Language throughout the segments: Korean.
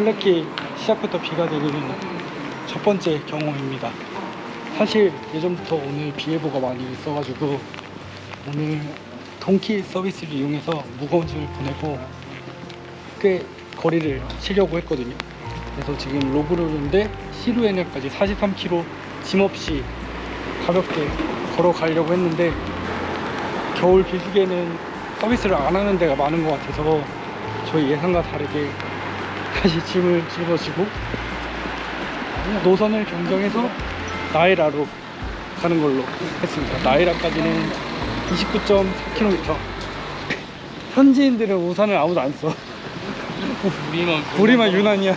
술래길 시작부터 비가 내리는 첫 번째 경험입니다. 사실 예전부터 오늘 비 예보가 많이 있어가지고 오늘 동키 서비스를 이용해서 무거운 짐을 보내고 꽤 거리를 치려고 했거든요. 그래서 지금 로브르르인데 시루에ner까지 43km 짐 없이 가볍게 걸어가려고 했는데 겨울 비수기에는 서비스를 안 하는 데가 많은 것 같아서 저희 예상과 다르게 다시 짐을 짊어지고 노선을 변경해서 나이라로 가는 걸로 했습니다. 나이라까지는 29.4km. 현지인들은 우산을 아무도 안 써. 우리만 우리만 유난이야.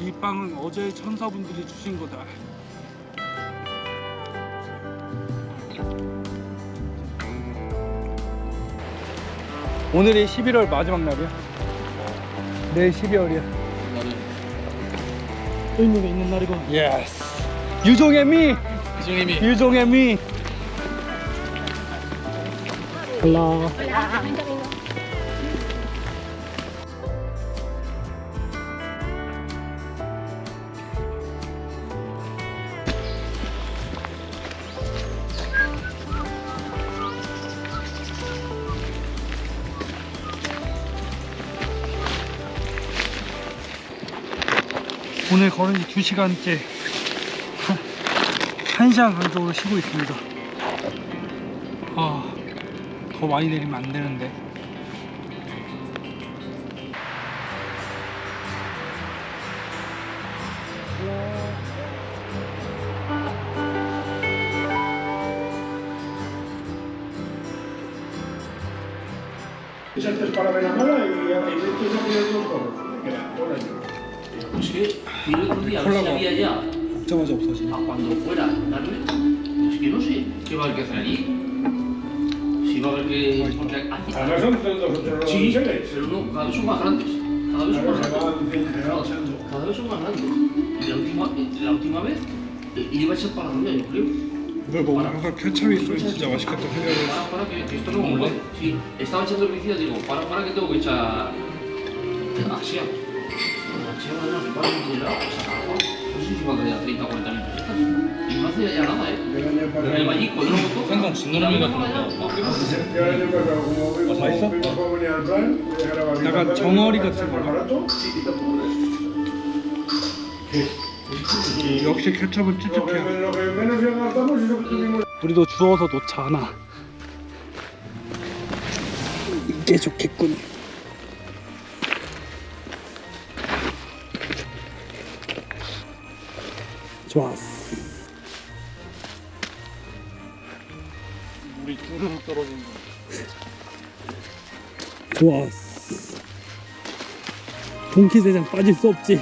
이 빵은 어제 천사분들이 주신 거다. 오늘이 11월 마지막 날이야. 내일 12월이야. 나는 의미가 있는 날이고. 예스. 유종의 미. 이정님이 유종의 미. 헬라. 오늘 걸은 지 2시간째 1시간 간격으로 쉬고 있습니다. 아, 더 많이 내리면 안 되는데. Para Benamala y ya te metes a mirar los que y el otro día a ver si Hola, había ya 먹자마자 없어지네. a cuando fuera darle es que no sé qué va a haber que hacer allí si va a haber que porque aquí Además son dos o tres sí relojes. pero no cada vez son más grandes cada vez son Ahora más se grandes van generalizando. cada vez son más grandes y la última la última vez eh, iba a ser para dónde yo creo 이걸 먹으면 항상 케찹이 있으면 진짜 맛있겠다 생각을 para para que, que esto no me mueve sí estaba echando herbicidas digo para para que tengo que echar axia axia no no para que tiene pues a lo mejor no sé si valdría 30 o 40 mil pesetas y no hace ya nada eh Del año en el pasado. Vallico yo lo boto Venga, si no lo mira, no, no, no. Yo el año pasado, como vimos ¿Vas a eso? vimos cómo venía el plan, voy a dejar a Babilonia. 약간 정어리 같은 거. 역시 케찹은 Lo que, 찝찝해. lo que menos ya gastamos es lo que tuvimos. 우리도 주워서 놓자 하나. 이게 좋겠군. 좋았어. 우리 쭈르륵 떨어지는 거. 좋았어. 동키대장 빠질 수 없지.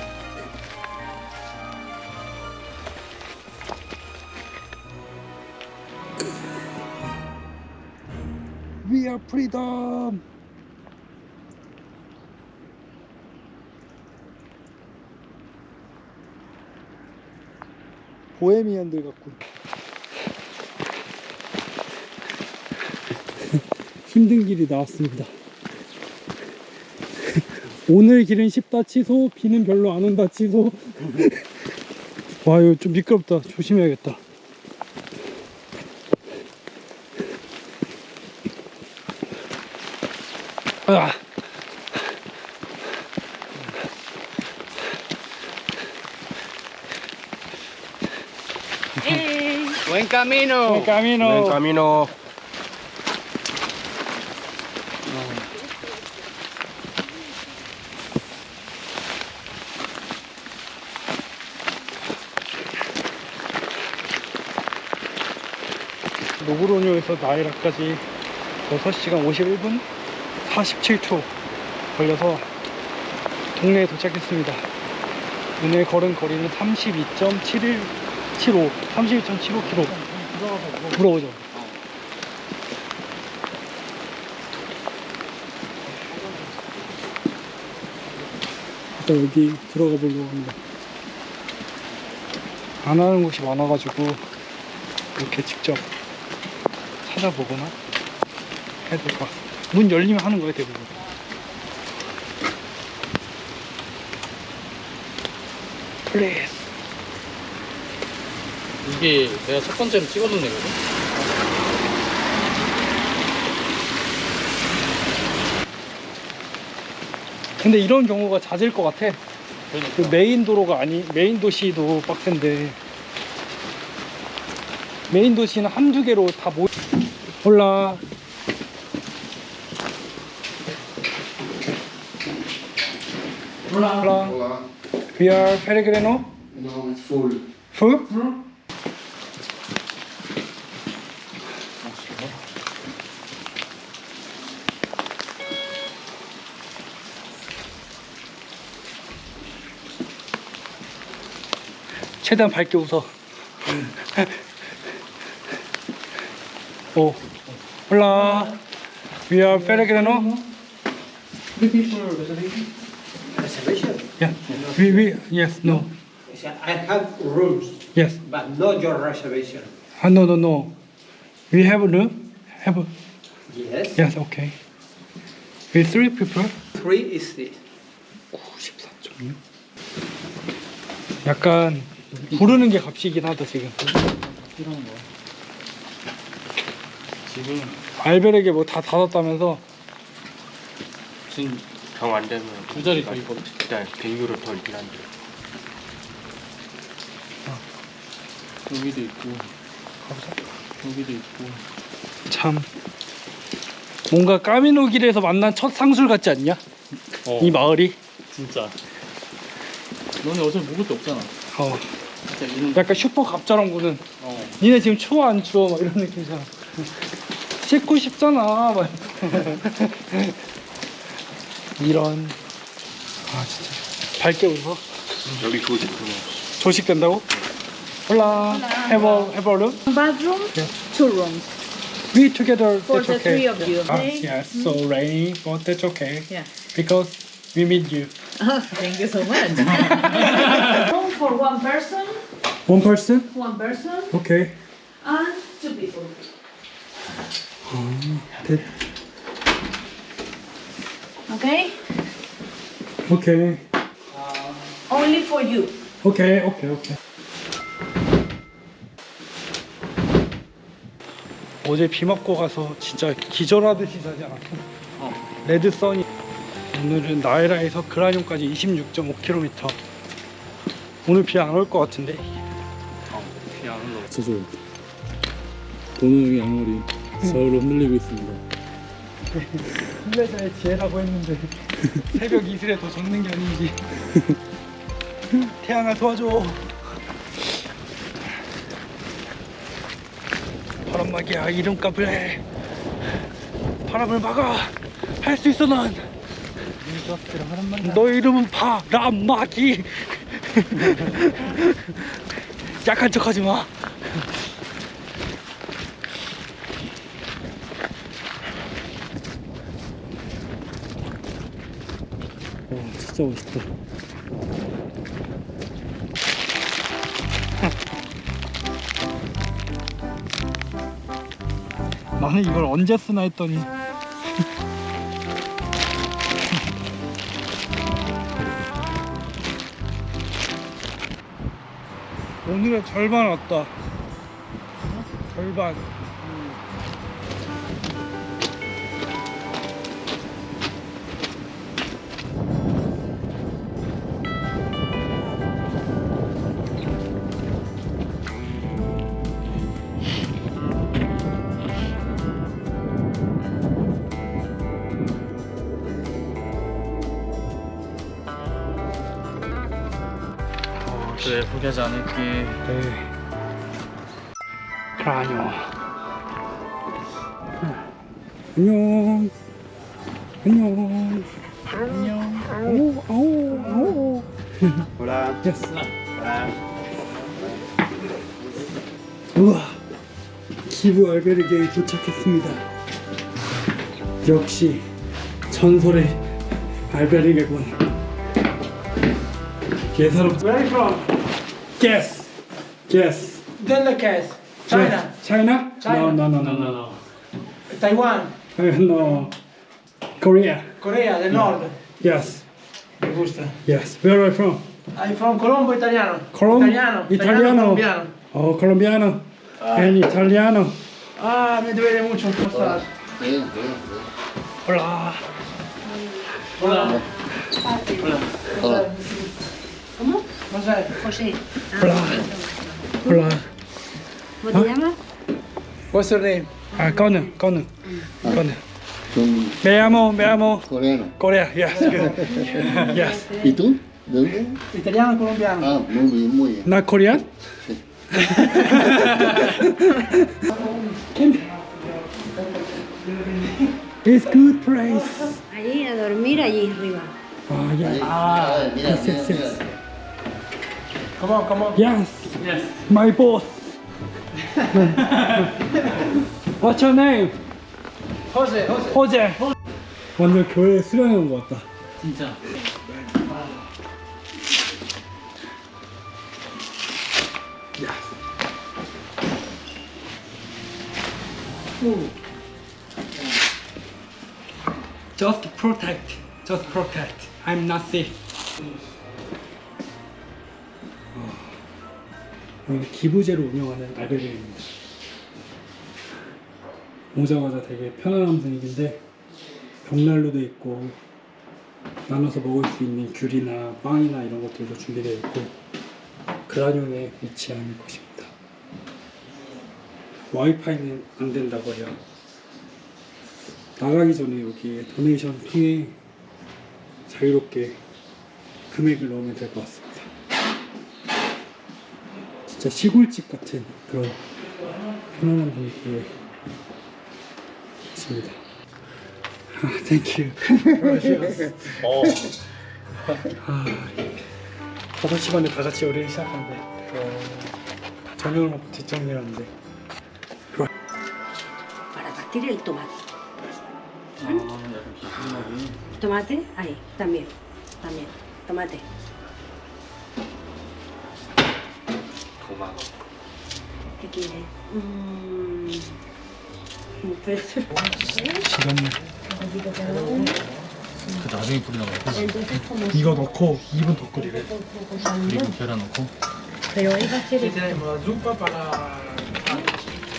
We are freedom. 보헤미안들 같군. 힘든 길이 나왔습니다. 오늘 길은 쉽다 취소, 비는 별로 안 온다 취소. 와, 이거 좀 미끄럽다. 조심해야겠다. 아. Buen camino. 까미노. Buen camino. 노브로뇨에서 나이라까지 6시간 51분 47초 걸려서 동네에 도착했습니다. 오늘 걸은 거리는 7.5 32.75km 부러워죠. 일단 여기 들어가 보려고 합니다. 안 하는 곳이 많아가지고 이렇게 직접 찾아보거나 해도 문 열리면 하는 거예요 대부분. 플레이스 이게 내가 첫 번째로 찍어둔 애거든? 근데 이런 경우가 잦을 것 같아. 그러니까. 그 메인 도로가 아니 메인 도시도 빡센데 메인 도시는 한두 개로 다 모. 몰라. Hola. Hola. Hola. We are Peregrino. No, it's full. Full? 최대한 밝게 웃어. 오. 홀라. We are Peregrino. Reservation? Yeah. We, we, yes, no. I have rooms, Yes. but not your reservation. Ah, no, no, no. We have room. Have. Yes. Yes, okay. We three people. Three is this. 94.6. 약간 부르는 게 값이긴 하다 지금. 이런 거. 지금 알베르게 뭐 다 닫았다면서 지금 정 안 되면 두 자리 더 있거든. 일단 100유로 더 있긴 한데 여기도 있고, 여기도 있고. 참 뭔가 까미노 길에서 만난 첫 상술 같지 않냐? 어, 이 마을이. 진짜. 너네 어차피 먹을 게 없잖아. 어. 진짜 이런. 약간 슈퍼 갑자랑구는 어. 니네 지금 추워 안 추워 막 이런 느낌이잖아. 씻고 싶잖아. 막. 이런 아 진짜 밝게 웃어. 여기 있구나 조식 된다고? 홀라. Have a have a room. bathroom, Yeah. two rooms. We together. For that's the okay. three of you, Ah, okay? yes. So rainy, but that's okay Yeah. because we meet you. Thank you so much. Room for one person, One person? one person, Okay. and two people. That, Okay? okay. Only for you. Okay. Okay. Okay. 어제 비 맞고 가서 진짜 기절하듯이 자지 않았어? 어. 레드 선이 오늘은 나이라에서 그라뇽까지 26.5km. 오늘 비 안 올 것 같은데. 진짜 도노형의 양머리 저울로 흔들리고 있습니다. 플레자의 지혜라고 했는데 새벽 이슬에 더 젖는 게 아닌지. 태양아 도와줘. 바람막이야 이름값을 해. 바람을 막아. 할 수 있어 난. 너 이름은 바람막이. 약한 척 하지 마. 와 진짜 멋있다. 나는 이걸 언제 쓰나 했더니 오늘의 절반 왔다. 절반. 그래 포기하지 않을게. 네. 그라뇨. 안녕. 안녕. 안녕. 아우, 아우, 아우. Hola. Hola. 우와. 기브 알베르게에 도착했습니다. 역시 전설의 알베르게군. 예사롭. Where are you from? Guess. Guess. Delicates. China. China? China. No, no, no, No, no, no. Taiwan. no. Korea. Corea del Nord. Yes. Mi gusta. Yes. Where are you from? I'm from Colombo, italiano. Colom- Italiano. Italiano. colombiano. Oh, colombiano. And italiano. Ah, me duele mucho. ¿Cómo estás? Hola. Hola. ¿Cómo? José. Hola. Hola. ¿Cómo te llamas? What's your name? Ah, Connor. Connor. Connor. Me llamo, me llamo. Coreano. Korea. Yes. Good. yes. ¿Y tú? ¿De dónde? Italiano, colombiano. Ah, muy bien, muy bien. Not Korean? It's good price. Allí a dormir, allí arriba. Ah, yeah. Ah, mira. Come on, come on. Yes. Yes. My boss. What's your name? Jose, Jose. 호재. 완전 교회 수련회 온 것 같다. 진짜. Just protect. Just protect. I'm not safe. 기 기부제로 운영하는 라벨입니다. 오자마자 되게 편안한 분위기인데 벽난로도 있고 나눠서 먹을 수 있는 귤이나 빵이나 이런 것들도 준비되어 있고 그라뇽에 위치한 곳입니다. 와이파이는 안 된다고 해요. 나가기 전에 여기에 도네이션 통해 자유롭게 금액을 넣으면 될 것 같습니다. 진짜 시골집 같은 그런 편안한 분위기에 있습니다. 아, 땡큐. 어. 아, 5시간에 다 같이 요리를 시작하는데 저녁을 먹고 뒷정리하는데 Para partir el tomate. Tomate, ahí, también. También. Tomate. Mm, un peso. 시간을 그 나중에 como 이거 넣고 2분 더 끓이래. 그리고 계란 넣고. Pero iba a ser Aquí tenemos la zupa para...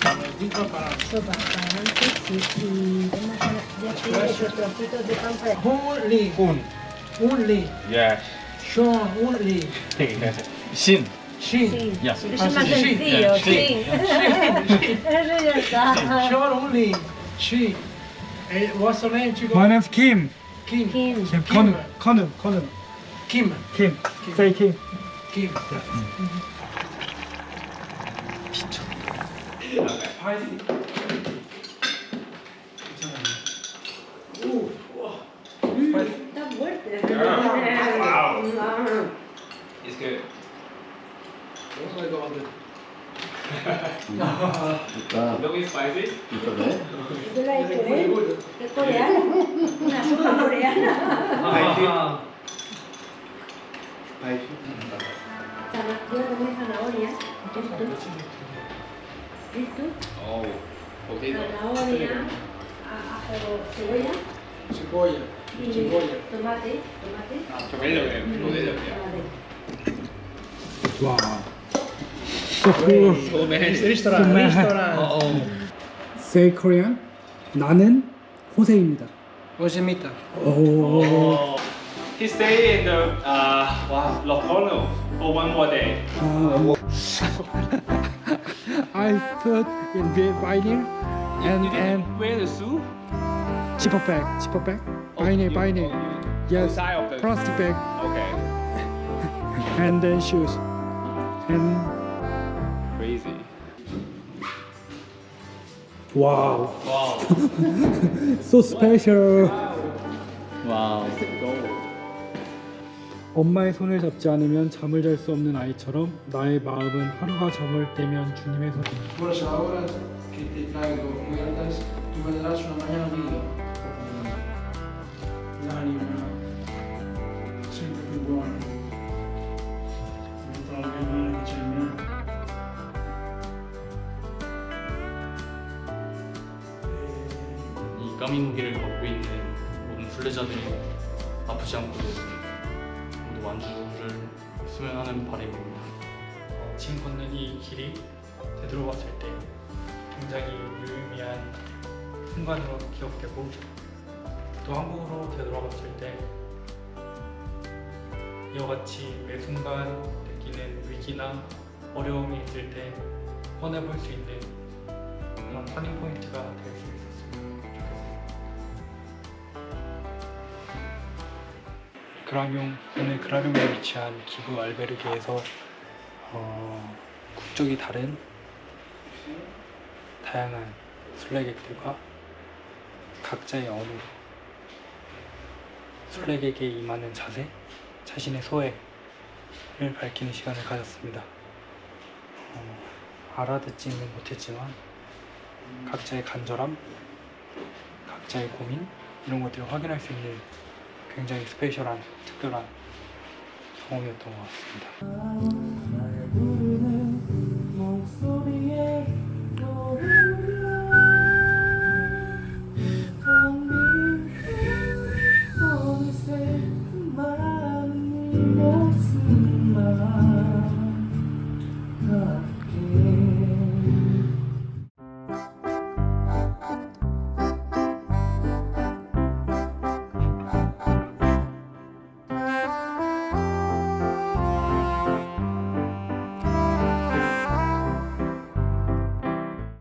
La zupa para... sopa para antes y, y vamos a ya tienes los trocitos de pan para Only. Only. 예. Sean, only. 신. Shin. Sí, Ya. eso es Ah, más sí, sí, sencillo, sí. sí. Eso ya está. Sean only. She. Eh, what's her name, chico? My name's Kim. Kim. Kim. Kim. 커는 커는 커는 Kim. Kim. Say Kim. Kim. Está fuerte. It's good. 좋다. Very spicy. 이거 왜? ¿Qué la ha hecho, eh? ¿Es coreana? Una sopa coreana. Zana- Yo tomé zanahoria. Esto. Esto. Oh, potato. Zanahoria. a- ajo, cebolla. Cebolla. Y Cebolla. tomate. Tomate. 저 매력이에요. 포테이토. Tomate. 와. So cool. Restaurant. Restaurant. Say Korean. 나는 호세입니다. Yosemite. 오. He stayed in the uh, Locarno for one more day. 아, I put in the vinyl and you and didn't wear the suit? zipper bag, zipper bag, vinyl, you- vinyl. oh, Yes, Outside of the. plastic bag Okay. and then shoes and wow, 와우. so special. 와우. 엄마의 손을 잡지 않으면 잠을 잘 수 없는 아이처럼 나의 마음은 하루가 저물 때면 주님의 손. 바람입니다. 어, 지금 걷는 이 길이 되돌아봤을 때 굉장히 유의미한 순간으로 기억되고 또 한국으로 되돌아봤을 때 이와 같이 매 순간 느끼는 위기나 어려움이 있을 때 꺼내볼 수 있는 그런 터닝 포인트가 될 수 있었으면 그라뇽 오늘 그라뇽에 위치한 기부 알베르게에서 어, 국적이 다른 다양한 순례객들과 각자의 언어로 순례객에 임하는 자세, 자신의 소외를 밝히는 시간을 가졌습니다. 어, 알아듣지는 못했지만 각자의 간절함, 각자의 고민 이런 것들을 확인할 수 있는 굉장히 스페셜한 특별한 경험이었던 것 같습니다.